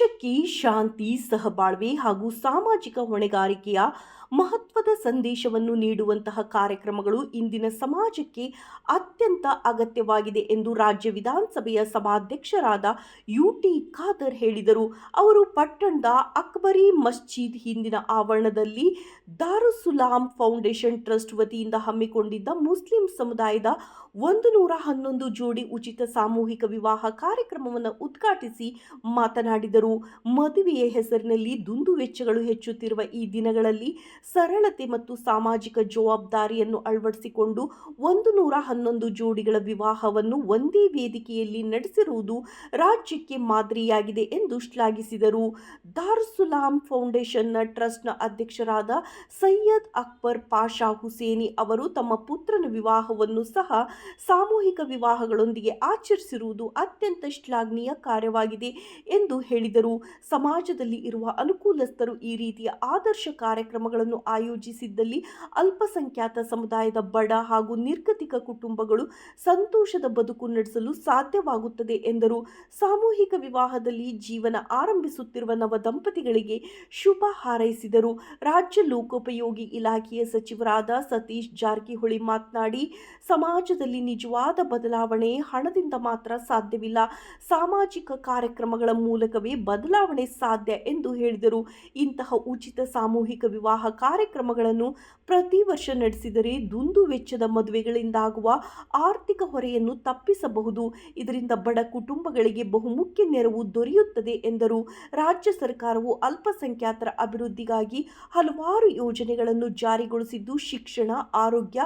ದೇಶಕ್ಕೆ ಶಾಂತಿ ಸಹಬಾಳ್ವೆ ಹಾಗೂ ಸಾಮಾಜಿಕ ಹೊಣೆಗಾರಿಕೆಯ ಮಹತ್ವದ ಸಂದೇಶವನ್ನು ನೀಡುವಂತಹ ಕಾರ್ಯಕ್ರಮಗಳು ಇಂದಿನ ಸಮಾಜಕ್ಕೆ ಅತ್ಯಂತ ಅಗತ್ಯವಾಗಿದೆ ಎಂದು ರಾಜ್ಯ ವಿಧಾನಸಭೆಯ ಸಭಾಧ್ಯಕ್ಷರಾದ ಯು ಟಿ ಖಾದರ್ ಹೇಳಿದರು. ಅವರು ಪಟ್ಟಣದ ಅಕ್ಬರಿ ಮಸ್ಜಿದ್ ಹಿಂದಿನ ಆವರಣದಲ್ಲಿ ದಾರುಸುಲಾಂ ಫೌಂಡೇಶನ್ ಟ್ರಸ್ಟ್ ವತಿಯಿಂದ ಹಮ್ಮಿಕೊಂಡಿದ್ದ ಮುಸ್ಲಿಂ ಸಮುದಾಯದ ಒಂದು ನೂರ ಹನ್ನೊಂದು ಜೋಡಿ ಉಚಿತ ಸಾಮೂಹಿಕ ವಿವಾಹ ಕಾರ್ಯಕ್ರಮವನ್ನು ಉದ್ಘಾಟಿಸಿ ಮಾತನಾಡಿದರು. ಮದುವೆಯ ಹೆಸರಿನಲ್ಲಿ ದುಂದು ವೆಚ್ಚಗಳು ಹೆಚ್ಚುತ್ತಿರುವ ಈ ದಿನಗಳಲ್ಲಿ ಸರಳತೆ ಮತ್ತು ಸಾಮಾಜಿಕ ಜವಾಬ್ದಾರಿಯನ್ನು ಅಳವಡಿಸಿಕೊಂಡು ಒಂದು ನೂರ ಹನ್ನೊಂದು ಜೋಡಿಗಳ ವಿವಾಹವನ್ನು ಒಂದೇ ವೇದಿಕೆಯಲ್ಲಿ ನಡೆಸಿರುವುದು ರಾಜ್ಯಕ್ಕೆ ಮಾದರಿಯಾಗಿದೆ ಎಂದು ಶ್ಲಾಘಿಸಿದರು. ದಾರ್ಸುಲಾಂ ಫೌಂಡೇಶನ್ನ ಟ್ರಸ್ಟ್ನ ಅಧ್ಯಕ್ಷರಾದ ಸೈಯದ್ ಅಕ್ಬರ್ ಪಾಷಾ ಹುಸೇನಿ ಅವರು ತಮ್ಮ ಪುತ್ರನ ವಿವಾಹವನ್ನು ಸಹ ಸಾಮೂಹಿಕ ವಿವಾಹಗಳೊಂದಿಗೆ ಆಚರಿಸಿರುವುದು ಅತ್ಯಂತ ಶ್ಲಾಘನೀಯ ಕಾರ್ಯವಾಗಿದೆ ಎಂದು ಹೇಳಿದರು. ಸಮಾಜದಲ್ಲಿ ಇರುವ ಅನುಕೂಲಸ್ಥರು ಈ ರೀತಿಯ ಆದರ್ಶ ಕಾರ್ಯಕ್ರಮಗಳನ್ನು ಆಯೋಜಿಸಿದ್ದಲ್ಲಿ ಅಲ್ಪಸಂಖ್ಯಾತ ಸಮುದಾಯದ ಬಡ ಹಾಗೂ ನಿರ್ಗತಿಕ ಕುಟುಂಬಗಳು ಸಂತೋಷದ ಬದುಕು ನಡೆಸಲು ಸಾಧ್ಯವಾಗುತ್ತದೆ ಎಂದರು. ಸಾಮೂಹಿಕ ವಿವಾಹದಲ್ಲಿ ಜೀವನ ಆರಂಭಿಸುತ್ತಿರುವ ನವ ದಂಪತಿಗಳಿಗೆ ಶುಭ ಹಾರೈಸಿದರು. ರಾಜ್ಯ ಲೋಕೋಪಯೋಗಿ ಇಲಾಖೆಯ ಸಚಿವರಾದ ಸತೀಶ್ ಜಾರಕಿಹೊಳಿ ಮಾತನಾಡಿ, ಸಮಾಜದಲ್ಲಿ ನಿಜವಾದ ಬದಲಾವಣೆ ಹಣದಿಂದ ಮಾತ್ರ ಸಾಧ್ಯವಿಲ್ಲ. ಸಾಮಾಜಿಕ ಕಾರ್ಯಕ್ರಮಗಳ ಮೂಲಕವೇ ಬದಲಾವಣೆ ಸಾಧ್ಯ ಎಂದು ಹೇಳಿದರು. ಇಂತಹ ಉಚಿತ ಸಾಮೂಹಿಕ ವಿವಾಹ ಕಾರ್ಯಕ್ರಮಗಳನ್ನು ಪ್ರತಿ ವರ್ಷ ನಡೆಸಿದರೆ ದುಂದು ವೆಚ್ಚದ ಮದುವೆಗಳಿಂದಾಗುವ ಆರ್ಥಿಕ ಹೊರೆಯನ್ನು ತಪ್ಪಿಸಬಹುದು. ಇದರಿಂದ ಬಡ ಕುಟುಂಬಗಳಿಗೆ ಬಹುಮುಖ್ಯ ನೆರವು ದೊರೆಯುತ್ತದೆ ಎಂದರು. ರಾಜ್ಯ ಸರ್ಕಾರವು ಅಲ್ಪಸಂಖ್ಯಾತರ ಅಭಿವೃದ್ಧಿಗಾಗಿ ಹಲವಾರು ಯೋಜನೆಗಳನ್ನು ಜಾರಿಗೊಳಿಸಿದ್ದು, ಶಿಕ್ಷಣ, ಆರೋಗ್ಯ,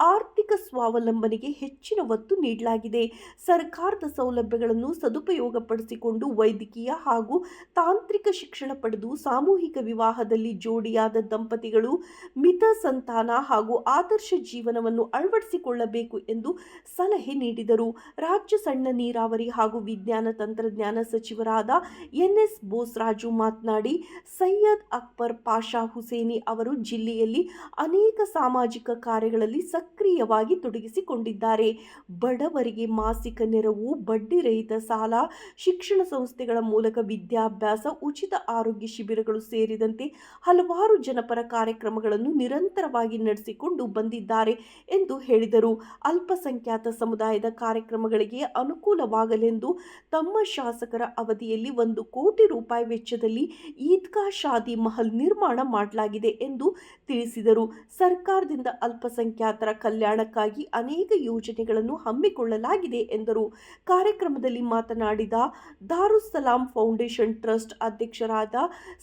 ಆರ್ಥಿಕ ಸ್ವಾವಲಂಬನೆಗೆ ಹೆಚ್ಚಿನ ಒತ್ತು ನೀಡಲಾಗಿದೆ. ಸರ್ಕಾರದ ಸೌಲಭ್ಯಗಳನ್ನು ಸದುಪಯೋಗಪಡಿಸಿಕೊಂಡು ವೈದ್ಯಕೀಯ ಹಾಗೂ ತಾಂತ್ರಿಕ ಶಿಕ್ಷಣ ಪಡೆದು ಸಾಮೂಹಿಕ ವಿವಾಹದಲ್ಲಿ ಜೋಡಿಯಾದ ದಂಪತಿಗಳು ಮಿತ ಸಂತಾನ ಹಾಗೂ ಆದರ್ಶ ಜೀವನವನ್ನು ಅಳವಡಿಸಿಕೊಳ್ಳಬೇಕು ಎಂದು ಸಲಹೆ ನೀಡಿದರು. ರಾಜ್ಯ ಸಣ್ಣ ನೀರಾವರಿ ಹಾಗೂ ವಿಜ್ಞಾನ ತಂತ್ರಜ್ಞಾನ ಸಚಿವರಾದ ಎನ್ಎಸ್ ಬೋಸ್ರಾಜು ಮಾತನಾಡಿ, ಸೈಯದ್ ಅಕ್ಬರ್ ಪಾಷಾ ಹುಸೇನಿ ಅವರು ಜಿಲ್ಲೆಯಲ್ಲಿ ಅನೇಕ ಸಾಮಾಜಿಕ ಕಾರ್ಯಗಳಲ್ಲಿ ಸಕ್ರಿಯವಾಗಿ ತೊಡಗಿಸಿಕೊಂಡಿದ್ದಾರೆ. ಬಡವರಿಗೆ ಮಾಸಿಕ ನೆರವು, ಬಡ್ಡಿ ರಹಿತ ಸಾಲ, ಶಿಕ್ಷಣ ಸಂಸ್ಥೆಗಳ ಮೂಲಕ ವಿದ್ಯಾಭ್ಯಾಸ, ಉಚಿತ ಆರೋಗ್ಯ ಶಿಬಿರಗಳು ಸೇರಿದಂತೆ ಹಲವಾರು ಜನಪರ ಕಾರ್ಯಕ್ರಮಗಳನ್ನು ನಿರಂತರವಾಗಿ ನಡೆಸಿಕೊಂಡು ಬಂದಿದ್ದಾರೆ ಎಂದು ಹೇಳಿದರು. ಅಲ್ಪಸಂಖ್ಯಾತ ಸಮುದಾಯದ ಕಾರ್ಯಕ್ರಮಗಳಿಗೆ ಅನುಕೂಲವಾಗಲೆಂದು ತಮ್ಮ ಶಾಸಕರ ಅವಧಿಯಲ್ಲಿ ಒಂದು ಕೋಟಿ ರೂಪಾಯಿ ವೆಚ್ಚದಲ್ಲಿ ಈದ್ಗಾ ಶಾದಿ ಮಹಲ್ ನಿರ್ಮಾಣ ಮಾಡಲಾಗಿದೆ ಎಂದು ತಿಳಿಸಿದರು. ಸರ್ಕಾರದಿಂದ ಅಲ್ಪಸಂಖ್ಯಾತರ ಕಲ್ಯಾಣಕ್ಕಾಗಿ ಅನೇಕ ಯೋಜನೆಗಳನ್ನು ಹಮ್ಮಿಕೊಳ್ಳಲಾಗಿದೆ ಎಂದರು. ಕಾರ್ಯಕ್ರಮದಲ್ಲಿ ಮಾತನಾಡಿದ ದಾರುಸಲಾಂ ಫೌಂಡೇಶನ್ ಟ್ರಸ್ಟ್ ಅಧ್ಯಕ್ಷರಾದ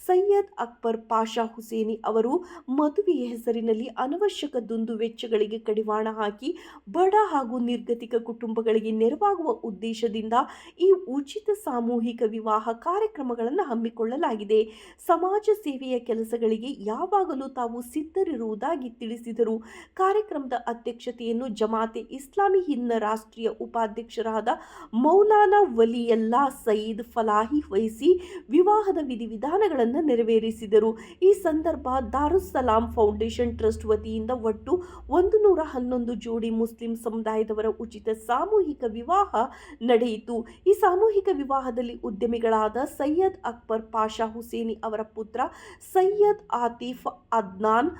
ಸೈಯದ್ ಅಕ್ಬರ್ ಪಾಷಾ ಹುಸೇನಿ ಅವರು ಮದುವೆಯ ಹೆಸರಿನಲ್ಲಿ ಅನವಶ್ಯಕ ದುಂದು ವೆಚ್ಚಗಳಿಗೆ ಕಡಿವಾಣ ಹಾಕಿ ಬಡ ಹಾಗೂ ನಿರ್ಗತಿಕ ಕುಟುಂಬಗಳಿಗೆ ನೆರವಾಗುವ ಉದ್ದೇಶದಿಂದ ಈ ಉಚಿತ ಸಾಮೂಹಿಕ ವಿವಾಹ ಕಾರ್ಯಕ್ರಮಗಳನ್ನು ಹಮ್ಮಿಕೊಳ್ಳಲಾಗಿದೆ. ಸಮಾಜ ಸೇವೆಯ ಕೆಲಸಗಳಿಗೆ ಯಾವಾಗಲೂ ತಾವು ಸಿದ್ಧರಿರುವುದಾಗಿ ತಿಳಿಸಿದರು. ಕಾರ್ಯಕ್ರಮದ ಅಧ್ಯಕ್ಷತೆಯನ್ನು ಜಮಾತೆ ಇಸ್ಲಾಮಿ ಹಿಂದ ರಾಷ್ಟ್ರೀಯ ಉಪಾಧ್ಯಕ್ಷರಾದ ಮೌಲಾನಾ ವಲಿಯಲ್ಲಾ ಸಯೀದ್ ಫಲಾಹಿ ವಹಿಸಿ ವಿವಾಹದ ವಿಧಿವಿಧಾನಗಳನ್ನು ನೆರವೇರಿಸಿದರು. ಈ ಸಂದರ್ಭ ದಾರುಸಲಾಂ ಫೌಂಡೇಶನ್ ಟ್ರಸ್ಟ್ ವತಿಯಿಂದ ಒಟ್ಟು ಒಂದು ನೂರ ಹನ್ನೊಂದು ಜೋಡಿ ಮುಸ್ಲಿಂ ಸಮುದಾಯದವರ ಉಚಿತ ಸಾಮೂಹಿಕ ವಿವಾಹ ನಡೆಯಿತು. ಈ ಸಾಮೂಹಿಕ ವಿವಾಹದಲ್ಲಿ ಉದ್ಯಮಿಗಳಾದ ಸೈಯದ್ ಅಕ್ಬರ್ ಪಾಷಾ ಹುಸೇನಿ ಅವರ ಪುತ್ರ ಸೈಯದ್ ಆತಿಫ್ ಅದ್ನಾನ್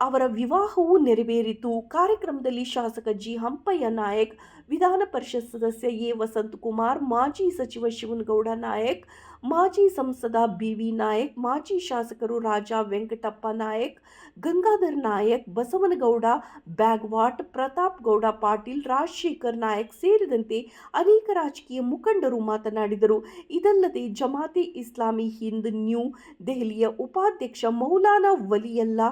ಅವರ ವಿವಾಹವು ನೆರವೇರಿತು. ಕಾರ್ಯಕ್ರಮದಲ್ಲಿ ಶಾಸಕ ಜಿ. ಹಂಪಯ್ಯ ನಾಯಕ್, ವಿಧಾನ ಪರಿಷತ್ ಸದಸ್ಯ ಎ. ವಸಂತಕುಮಾರ್, ಮಾಜಿ ಸಚಿವ ಶಿವನಗೌಡ ನಾಯಕ್ ಮಾಜಿ ಸಂಸದ ಬಿ ವಿ ನಾಯಕ್, ಮಾಜಿ ಶಾಸಕರು ರಾಜಾ ವೆಂಕಟಪ್ಪ ನಾಯಕ್, ಗಂಗಾಧರ್ ನಾಯಕ್, ಬಸವನಗೌಡ, ಬ್ಯಾಗ್ವಾಟ್, ಪ್ರತಾಪ್ ಗೌಡ, ಪಾಟೀಲ್, ರಾಜಶೇಖರ್ ನಾಯಕ್ ಸೇರಿದಂತೆ ಅನೇಕ ರಾಜಕೀಯ ಮುಖಂಡರು ಮಾತನಾಡಿದರು. ಇದಲ್ಲದೆ ಜಮಾತೆ ಇಸ್ಲಾಮಿ ಹಿಂದ್ ನ್ಯೂ ದೆಹಲಿಯ ಉಪಾಧ್ಯಕ್ಷ ಮೌಲಾನಾ ವಲಿಯಲ್ಲಾ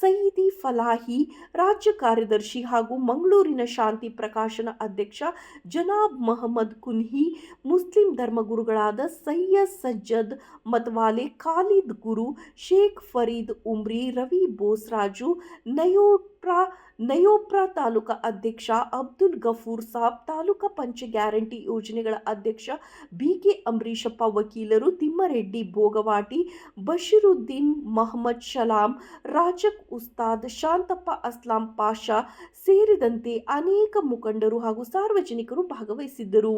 ಸಯೀದಿ ಫಲಾಹಿ, ರಾಜ್ಯ ಕಾರ್ಯದರ್ಶಿ ಹಾಗೂ ಮಂಗಳೂರಿನ ಶಾಂತಿ ಪ್ರಕಾಶನ ಅಧ್ಯಕ್ಷ ಜನಾಬ್ ಮಹಮ್ಮದ್ ಕುನ್ಹಿ, ಮುಸ್ಲಿಂ ಧರ್ಮಗುರುಗಳಾದ ಸಯ್ಯದ್ ಸಜ್ಜದ್ ಮತ್ವಾಲೆ ಖಾಲಿದ್ ಗುರು ಶೇಖ್ ಫರೀದ್ ಉಮ್ರಿ ರವಿ ಬೋಸ್ರಾಜು ನಯೋಪ್ರಾ ನಯೋಪ್ರಾ ತಾಲೂಕಾ ಅಧ್ಯಕ್ಷ ಅಬ್ದುಲ್ ಗಫೂರ್ ಸಾಬ್ ತಾಲೂಕಾ ಪಂಚ ಗ್ಯಾರಂಟಿ ಯೋಜನೆಗಳ ಅಧ್ಯಕ್ಷ ಬಿಕೆ ಅಂಬರೀಷಪ್ಪ ವಕೀಲರು ತಿಮ್ಮರೆಡ್ಡಿ ಭೋಗವಾಟಿ ಬಶೀರುದ್ದೀನ್ ಮಹಮ್ಮದ್ ಶಲಾಂ ರಾಜಕ್ ಉಸ್ತಾದ್ ಶಾಂತಪ್ಪ ಅಸ್ಲಾಂ ಪಾಷಾ ಸೇರಿದಂತೆ ಅನೇಕ ಮುಖಂಡರು ಹಾಗೂ ಸಾರ್ವಜನಿಕರು ಭಾಗವಹಿಸಿದ್ದರು.